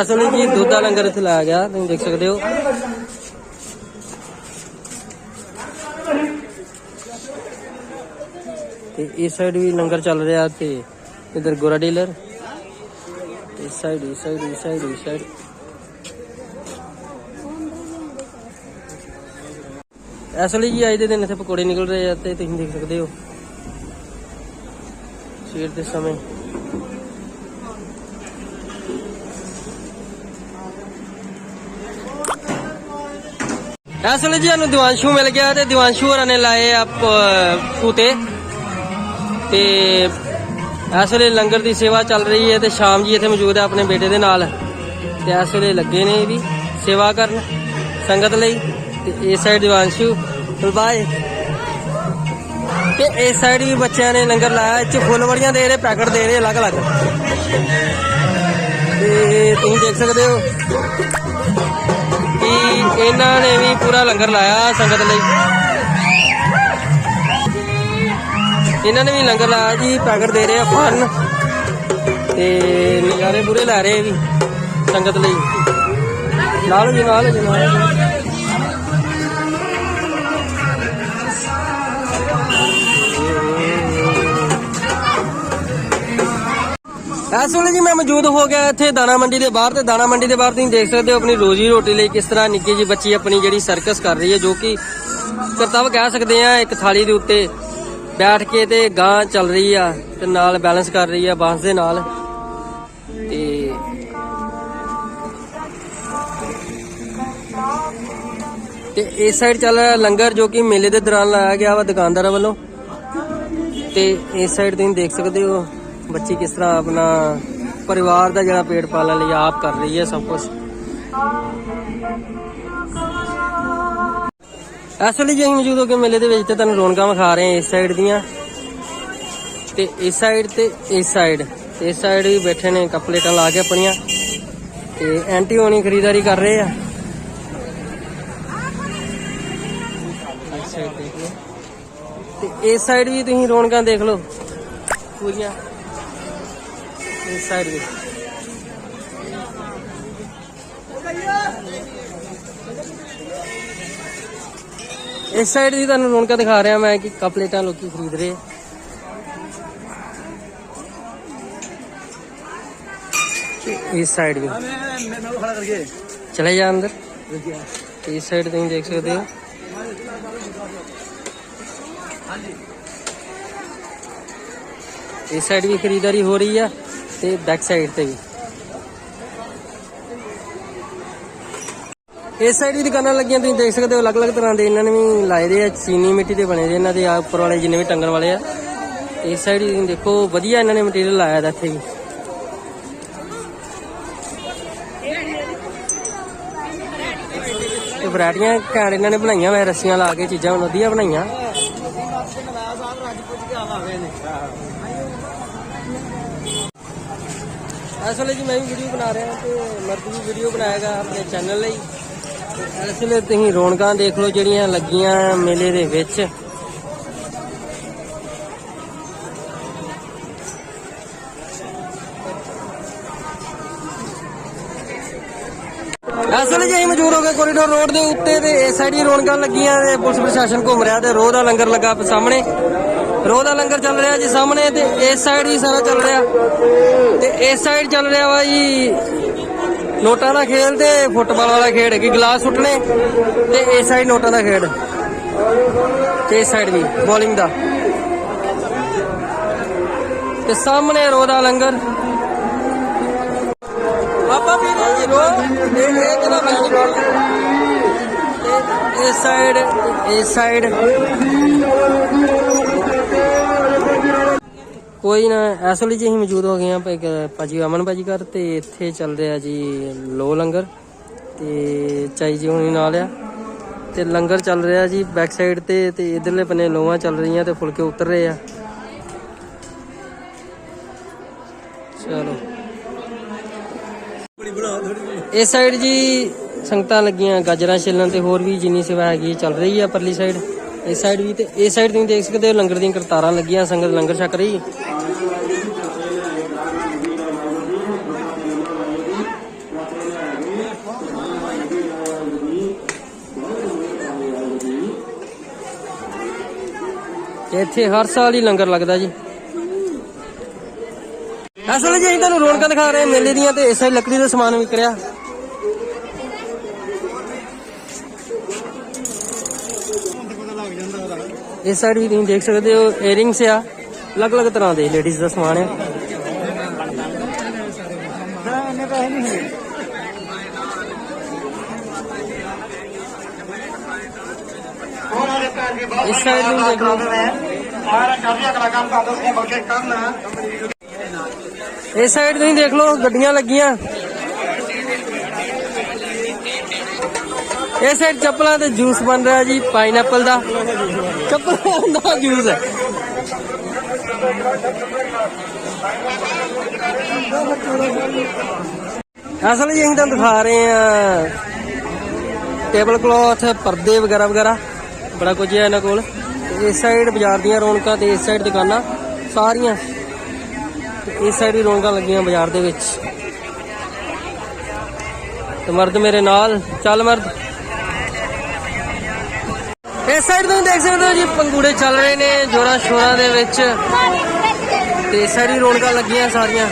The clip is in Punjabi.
ਇਸ ਵੇਲੇ ਜੀ ਦੁੱਧ ਦਾ ਲੰਗਰ ਇੱਥੇ ਲਾਇਆ ਗਿਆ, ਤੁਸੀਂ ਦੇਖ ਸਕਦੇ ਹੋ। ਤੇ ਇਸ ਸਾਈਡ ਵੀ ਲੰਗਰ ਚੱਲ ਰਿਹਾ ਤੇ ਇਧਰ ਗੋਰਾ ਡੀਲਰ। ਇਸ ਸਾਈਡ ਇਸ ਸਾਈਡ ਇਸ ਸਾਈਡ ਇਸ ਸਾਈਡ। ਇਸ ਜੀ ਅੱਜ ਦੇ ਦਿਨ ਇੱਥੇ ਪਕੌੜੇ ਨਿਕਲ ਰਹੇ ਆ ਤੇ ਤੁਸੀਂ ਦੇਖ ਸਕਦੇ ਹੋ। ਸਵੇਰ ਦੇ ਸਮੇਂ। ਇਸ ਵੇਲੇ ਜੀ ਸਾਨੂੰ ਦਿਵਾਂਸ਼ੂ ਮਿਲ ਗਿਆ ਤੇ ਦਿਵਾਂਸ਼ੂ ਹੋਰਾਂ ਨੇ ਲਾਏ ਆ ਪ- ਤੇ ਇਸ ਵੇਲੇ ਲੰਗਰ ਦੀ ਸੇਵਾ ਚੱਲ ਰਹੀ ਹੈ ਤੇ ਸ਼ਾਮ ਜੀ ਇੱਥੇ ਮੌਜੂਦ ਹੈ ਆਪਣੇ ਬੇਟੇ ਦੇ ਨਾਲ। ਤੇ ਇਸ ਵੇਲੇ ਲੱਗੇ ਨੇ ਇਹ ਵੀ ਸੇਵਾ ਕਰਨ ਸੰਗਤ ਲਈ। ਤੇ ਇਸ ਸਾਈਡ ਦਿਵਾਂਸ਼ੂ ਬਾਏ ਤੇ ਇਸ ਸਾਈਡ ਵੀ ਬੱਚਿਆਂ ਨੇ ਲੰਗਰ ਲਾਇਆ, ਇੱਥੇ ਚ ਦੇ ਰਹੇ, ਪੈਕਟ ਦੇ ਰਹੇ ਅਲੱਗ-ਅਲੱਗ। ਤੇ ਤੁਸੀਂ ਦੇਖ ਸਕਦੇ ਹੋ। ਕਿ ਇਹਨਾਂ ਨੇ ਵੀ ਪੂਰਾ ਲੰਗਰ ਲਾਇਆ ਸੰਗਤ ਲਈ। ਇਹਨਾਂ ਨੇ ਵੀ ਲੰਗਰ ਲਾਇਆ ਜੀ, ਪੈਕਟ ਦੇ ਰਹੇ ਆ ਫਨ ਤੇ ਨਜ਼ਾਰੇ ਪੂਰੇ ਲੈ ਰਹੇ ਵੀ ਸੰਗਤ ਲਈ। ਨਾਲ ਜੀ ਨਾਲ ਜੀ, ਨਾਲ ਇਸ ਵੇਲੇ ਜੀ ਮੈਂ ਮੌਜੂਦ ਹੋ ਗਿਆ ਇੱਥੇ ਦਾਣਾ ਮੰਡੀ ਦੇ ਬਾਹਰ ਤੇ ਦਾਣਾ ਮੰਡੀ ਦੇ ਬਾਹਰ ਤੁਸੀਂ ਦੇਖ ਸਕਦੇ ਹੋ ਆਪਣੀ ਰੋਜੀ ਰੋਟੀ ਲਈ ਕਿਸ ਤਰ੍ਹਾਂ ਨਿੱਕੀ ਜੀ ਬੱਚੀ ਆਪਣੀ ਜਿਹੜੀ ਸਰਕਸ ਕਰ ਰਹੀ ਹੈ, ਜੋ ਕਿ ਕਰਤੱਵ ਕਹਿ ਸਕਦੇ ਆ ਇੱਕ ਥਾਲੀ ਦੇ ਉੱਤੇ ਬੈਠ ਕੇ ਤੇ ਗਾਂ ਚੱਲ ਰਹੀ ਆ ਤੇ ਨਾਲ ਬੈਲੈਂਸ ਕਰ ਰਹੀ ਆ ਬਾਂਸ ਦੇ ਨਾਲ। ਤੇ ਤੇ ਇਸ ਸਾਈਡ ਚੱਲ ਰਿਹਾ ਲੰਗਰ ਜੋ ਕਿ ਮੇਲੇ ਦੇ ਦੌਰਾਨ ਲਾਇਆ ਗਿਆ ਵਾ ਦੁਕਾਨਦਾਰਾਂ ਵੱਲੋਂ। ਤੇ ਇਸ ਸਾਈਡ ਤੁਸੀਂ ਦੇਖ ਸਕਦੇ ਹੋ ਬੱਚੀ ਕਿਸ ਤਰ੍ਹਾਂ ਆਪਣਾ ਪਰਿਵਾਰ ਦਾ ਜਿਹੜਾ ਪੇਟ ਪਾਲਣ ਲਈ ਆਪ ਕਰ ਰਹੀ ਹੈ ਸਭ ਕੁਝ ਇਸ ਵੇਲੇ ਜੀ ਮੌਜੂਦ ਹੋ ਕੇ ਮੇਲੇ ਦੇ ਵਿੱਚ ਤੇ ਤੁਹਾਨੂੰ ਰੌਣਕਾਂ ਵਿਖਾ ਰਹੇ ਹਾਂ ਇਸ ਸਾਈਡ ਦੀਆਂ। ਤੇ ਇਸ ਸਾਈਡ ਤੇ ਇਸ ਸਾਈਡ ਇਸ ਸਾਈਡ ਵੀ ਬੈਠੇ ਨੇ ਕਪਲੇਟਾਂ ਲਾ ਕੇ ਆਪਣੀਆਂ। ਤੇ ਐਂਟੀ ਹੋਣੀ ਖਰੀਦਦਾਰੀ ਕਰ ਰਹੇ ਆ। ਇਸ ਸਾਈਡ ਵੀ ਤੁਸੀਂ ਰੌਣਕਾਂ ਦੇਖ ਲਓ। ਪੂਰੀਆਂ। ਇਸ ਸਾਈਡ ਵੀ ਇਸ ਸਾਈਡ ਦੀ ਤੁਹਾਨੂੰ ਰੌਣਕਾਂ ਦਿਖਾ ਰਿਹਾ ਮੈਂ ਕਿ ਕਪਲੇਟਾਂ ਲੋਕੀ ਖਰੀਦ ਰਹੇ ਇਸ ਸਾਈਡ ਵੀ। ਚਲੇ ਜਾ ਅੰਦਰ। ਇਸ ਸਾਈਡ ਤੁਸੀਂ ਦੇਖ ਸਕਦੇ ਹੋ। ਇਸ ਸਾਈਡ ਵੀ ਖਰੀਦਦਾਰੀ ਹੋ ਰਹੀ ਆ। ਤੇ ਬੈਕ ਸਾਈਡ ਤੇ ਵੀ। ਇਸ ਸਾਈਡ ਵੀ ਦੁਕਾਨਾਂ ਲੱਗੀਆਂ, ਤੁਸੀਂ ਦੇਖ ਸਕਦੇ ਹੋ, ਅਲੱਗ-ਅਲੱਗ ਤਰ੍ਹਾਂ ਦੇ ਇਹਨਾਂ ਨੇ ਵੀ ਲਾਏ ਦੇ ਆ, ਚੀਨੀ ਮਿੱਟੀ ਦੇ ਬਣੇ ਦੇ ਇਹਨਾਂ ਦੇ ਆ ਉੱਪਰ ਵਾਲੇ ਜਿੰਨੇ ਵੀ ਟੰਗਣ ਵਾਲੇ ਆ। ਇਸ ਸਾਈਡ ਵੀ ਦੇਖੋ, ਵਧੀਆ ਇਹਨਾਂ ਨੇ ਮਟੀਰੀਅਲ ਲਾਇਆ ਦਾ ਇੱਥੇ ਵੀ। ਤੇ ਵੈਰਾਈਟੀਆਂ ਘੈਂਟ ਇਹਨਾਂ ਨੇ ਬਣਾਈਆਂ ਹੋਇਆ ਰੱਸੀਆਂ ਲਾ ਕੇ ਚੀਜ਼ਾਂ ਵਧੀਆ ਬਣਾਈਆਂ। ਇਸ ਵੇਲੇ ਜੀ ਮੈਂ ਵੀ ਵੀਡੀਓ ਬਣਾ ਰਿਹਾ ਤੇ ਮਰਦ ਵੀ ਵੀਡੀਓ ਬਣਾਏਗਾ ਆਪਣੇ ਚੈਨਲ ਲਈ। ਇਸ ਵੇਲੇ ਤੁਸੀਂ ਰੌਣਕਾਂ ਦੇਖ ਲਓ ਜਿਹੜੀਆਂ ਲੱਗੀਆਂ ਮੇਲੇ ਦੇ ਵਿੱਚ। ਇਸ ਵੇਲੇ ਜੀ ਅਸੀਂ ਮੌਜੂਦ ਹੋ ਗਏ ਕੋਰੀਡੋਰ ਰੋਡ ਦੇ ਉੱਤੇ ਤੇ ਇਸ ਸਾਈਡ ਹੀ ਰੌਣਕਾਂ ਲੱਗੀਆਂ ਤੇ ਪੁਲਿਸ ਪ੍ਰਸ਼ਾਸਨ ਘੁੰਮ ਰਿਹਾ ਤੇ ਰੋਹ ਦਾ ਲੰਗਰ ਲੱਗਾ ਸਾਹਮਣੇ। ਰੋਹ ਦਾ ਲੰਗਰ ਚੱਲ ਰਿਹਾ ਜੀ ਸਾਹਮਣੇ ਤੇ ਇਸ ਸਾਈਡ ਵੀ ਸਾਰਾ ਚੱਲ ਰਿਹਾ। ਤੇ ਇਸ ਸਾਈਡ ਚੱਲ ਰਿਹਾ ਵਾ ਜੀ ਨੋਟਾਂ ਦਾ ਖੇਡ ਤੇ ਫੁੱਟਬਾਲ ਵਾਲਾ ਖੇਡ ਕਿ ਗਲਾਸ ਸੁੱਟਣੇ ਤੇ ਇਸ ਸਾਈਡ ਨੋਟਾਂ ਦਾ ਖੇਡ। ਤੇ ਇਸ ਸਾਈਡ ਵੀ ਬੋਲਿੰਗ ਦਾ। ਤੇ ਸਾਹਮਣੇ ਰੋਹ ਦਾ ਲੰਗਰ। ਆਪਾਂ ਵੀ ਜੀ ਰੋ ਇਹ ਇਹ ਕਿਹੜਾ ਬੰਦ ਇਸ ਸਾਈਡ ਇਸ ਸਾਈਡ ਕੋਈ ਨਾ, ਇਸ ਵੇਲੇ ਜੀ ਅਸੀਂ ਮੌਜੂਦ ਹੋ ਗਏ ਹਾਂ ਭਾਈ ਭਾਜੀ ਅਮਨ ਭਾਜੀ ਘਰ ਤੇ, ਇੱਥੇ ਚੱਲਦੇ ਆ ਜੀ ਲੋ ਲੰਗਰ ਤੇ ਚਾਈ ਜੀ ਹੁਣੀ ਨਾਲ ਆ। ਤੇ ਲੰਗਰ ਚੱਲ ਰਿਹਾ ਜੀ ਬੈਕ ਸਾਈਡ ਤੇ ਤੇ ਇਧਰਲੇ ਬੰਨੇ ਲੋਆਂ ਚੱਲ ਰਹੀਆਂ ਤੇ ਫੁਲਕੇ ਉਤਰ ਰਹੇ ਆ। ਚਲੋ। ਇਸ ਸਾਈਡ ਜੀ ਸੰਗਤਾਂ ਲੱਗੀਆਂ ਗਾਜਰਾਂ ਛਿੱਲਣ ਤੇ ਹੋਰ ਵੀ ਜਿੰਨੀ ਸੇਵਾ ਹੈਗੀ ਚੱਲ ਰਹੀ ਆ ਪਰਲੀ ਸਾਈਡ ਇਸ ਸਾਈਡ ਵੀ ਤੇ, ਇਸ ਸਾਈਡ ਤੁਸੀਂ ਦੇਖ ਸਕਦੇ ਹੋ ਲੰਗਰ ਦੀਆਂ ਕਰਤਾਰਾਂ ਲੱਗੀਆਂ, ਸੰਗਤ ਲੰਗਰ ਛਕ ਰਹੀ। ਇੱਥੇ ਹਰ ਸਾਲ ਹੀ ਲੰਗਰ ਲੱਗਦਾ ਜੀ। ਅਸਲ ਜੀ ਅਸੀਂ ਤੁਹਾਨੂੰ ਰੌਣਕਾਂ ਦਿਖਾ ਰਹੇ ਮੇਲੇ ਦੀਆਂ ਤੇ ਇਸੇ ਲੱਕੜੀ ਦਾ ਸਮਾਨ ਵਿਕ ਰਿਹਾ ਇਸ ਸਾਈਡ ਵੀ ਤੁਸੀਂ ਦੇਖ ਸਕਦੇ ਹੋ 에ਅਰਿੰਗਸ ਆ। ਅਲੱਗ-ਅਲੱਗ ਤਰ੍ਹਾਂ ਦੇ ਲੇਡੀਜ਼ ਦਾ ਸਮਾਨ ਹੈ। ਇਸ ਸਾਈਡ ਨੂੰ ਦੇਖ। ਲਓ ਇਸ ਸਾਈਡ ਤੁਸੀਂ ਦੇਖ ਲਓ ਗੱਡੀਆਂ ਲੱਗੀਆਂ। ਇਸ ਸਾਈਡ ਚੱਪਲਾਂ ਤੇ ਜੂਸ ਬਣ ਰਿਹਾ ਜੀ ਪਾਈਨਐਪਲ ਦਾ। ਚੱਪਲਾਂ ਦਾ ਜੂਸ ਹੈ। ਅਸਲ ਜੀ ਅਸੀਂ ਤੁਹਾਨੂੰ ਦਿਖਾ ਰਹੇ ਆ ਟੇਬਲ ਕਲੋਥ ਪਰਦੇ ਵਗੈਰਾ ਵਗੈਰਾ, ਬੜਾ ਕੁਝ ਹੈ ਇਹਨਾਂ ਕੋਲ। ਇਸ ਸਾਈਡ ਬਾਜ਼ਾਰ ਦੀਆਂ ਰੌਣਕਾਂ ਤੇ ਇਸ ਸਾਈਡ ਦੁਕਾਨਾਂ, ਸਾਰੀਆਂ। ਇਸ ਸਾਈਡ ਵੀ ਰੌਣਕਾਂ ਲੱਗੀਆਂ ਬਾਜ਼ਾਰ ਦੇ ਵਿੱਚ। ਤੇ ਮਰਦ ਮੇਰੇ ਨਾਲ, ਚੱਲ ਮਰਦ। ਇਸ ਸਾਈਡ ਤੁਸੀਂ ਦੇਖ ਸਕਦੇ ਹੋ ਜੀ, ਪੰਗੂੜੇ ਚੱਲ ਰਹੇ ਨੇ ਜੋਰਾਂ ਸ਼ੋਰਾਂ ਦੇ ਵਿੱਚ। ਤੇ ਇਸ ਸਾਈਡ ਵੀ ਰੌਣਕਾਂ ਲੱਗੀਆਂ ਸਾਰੀਆਂ।